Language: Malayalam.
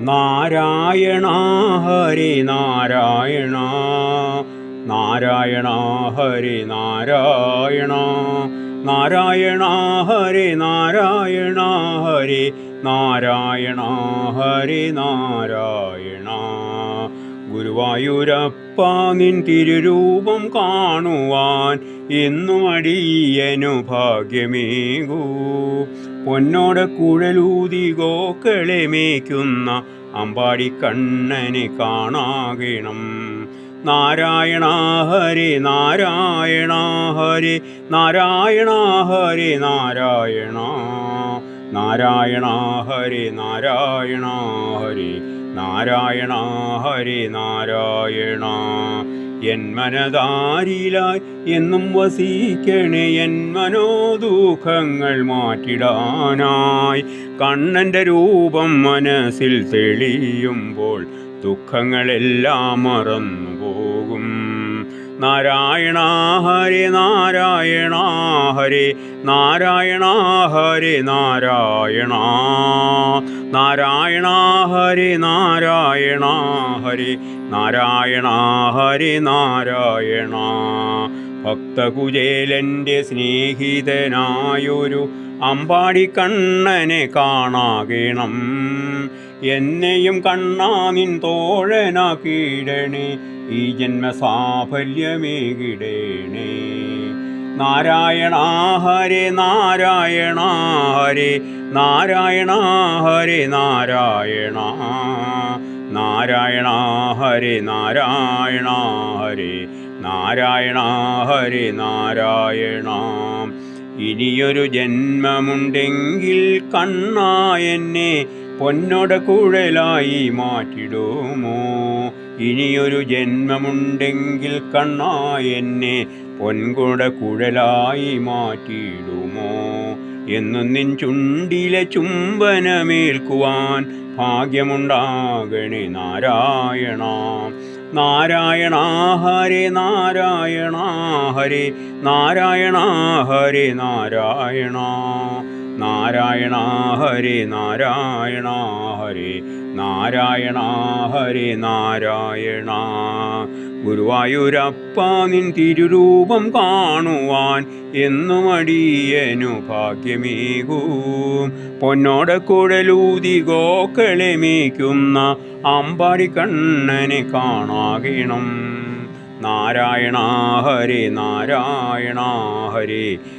നാരായണ ഹരി നാരായണ. നാരായണ ഹരി നാരായണ. നാരായണ ഹരി നാരായണ ഹരി നാരായണ ഹരി നാരായണ. ഗുരുവായൂരപ്പ നിൻ തിരുരൂപം കാണുവാൻ എന്നും അടിയനു ഭാഗ്യമേകൂ. പൊന്നോടെ കുഴലൂതി ഗോക്കളെ മേയ്ക്കുന്ന അമ്പാടി കണ്ണനെ കാണാകണം. നാരായണ ഹരി നാരായണ ഹരി നാരായണ ഹരി നാരായണ നാരായണ ഹരി നാരായണ ഹരി നാരായണ ഹരി നാരായണ. എൻ മനതാരിലായി എന്നും വസിക്കണേ എൻ മനോദുഃഖങ്ങൾ മാറ്റിടാനായി. കണ്ണന്റെ രൂപം മനസ്സിൽ തെളിയുമ്പോൾ ദുഃഖങ്ങളെല്ലാം മറന്നു പോകും നാരായണ ഹരി നാരായണ ഹരി നാരായണ ഹരി നാരായണ നാരായണ ഹരി നാരായണ ഹരി നാരായണ ഹരി നാരായണ. ഭക്തകുചേലന്റെ സ്നേഹിതനായൊരു അമ്പാടി കണ്ണനെ കാണാകണം. എന്നെയും കണ്ണാ നിൻ തോഴനാക്കിയിടണേ ഈ ജന്മസാഫല്യമേകിടേണേ. നാരായണ ഹരേ നാരായണ ഹരേ നാരായണ ഹരേ നാരായണ നാരായണ ഹരേ നാരായണ ഹരേ നാരായണ ഹരേ നാരായണ. ഇനിയൊരു ജന്മമുണ്ടെങ്കിൽ കണ്ണാ എന്നെ പൊന്നോട കുഴലായി മാറ്റിടുമോ? ഇനിയൊരു ജന്മമുണ്ടെങ്കിൽ കണ്ണാ എന്നെ പൊൻകുട കുഴലായി മാറ്റിയിടുമോ? എന്നും നിൻ ചുണ്ടിലെ ചുംബനമേൽക്കുവാൻ ഭാഗ്യമുണ്ടാകണേ നാരായണ. നാരായണ ഹരേ നാരായണ ഹരേ നാരായണ ഹരേ നാരായണ. നാരായണ ഹരേ നാരായണ ഹരേ നാരായണ. ഹരേ നാരായണ ഗുരുവായൂരപ്പ നിൻ തിരുരൂപം കാണുവാൻ എന്നും അടിയനു ഭാഗ്യമേകൂ. പൊന്നോട കുഴലൂതി ഗോക്കളെ മേയ്ക്കുന്ന അമ്പാടി കണ്ണനെ കാണാകണം. നാരായണ ഹരേ നാരായണ ഹരേ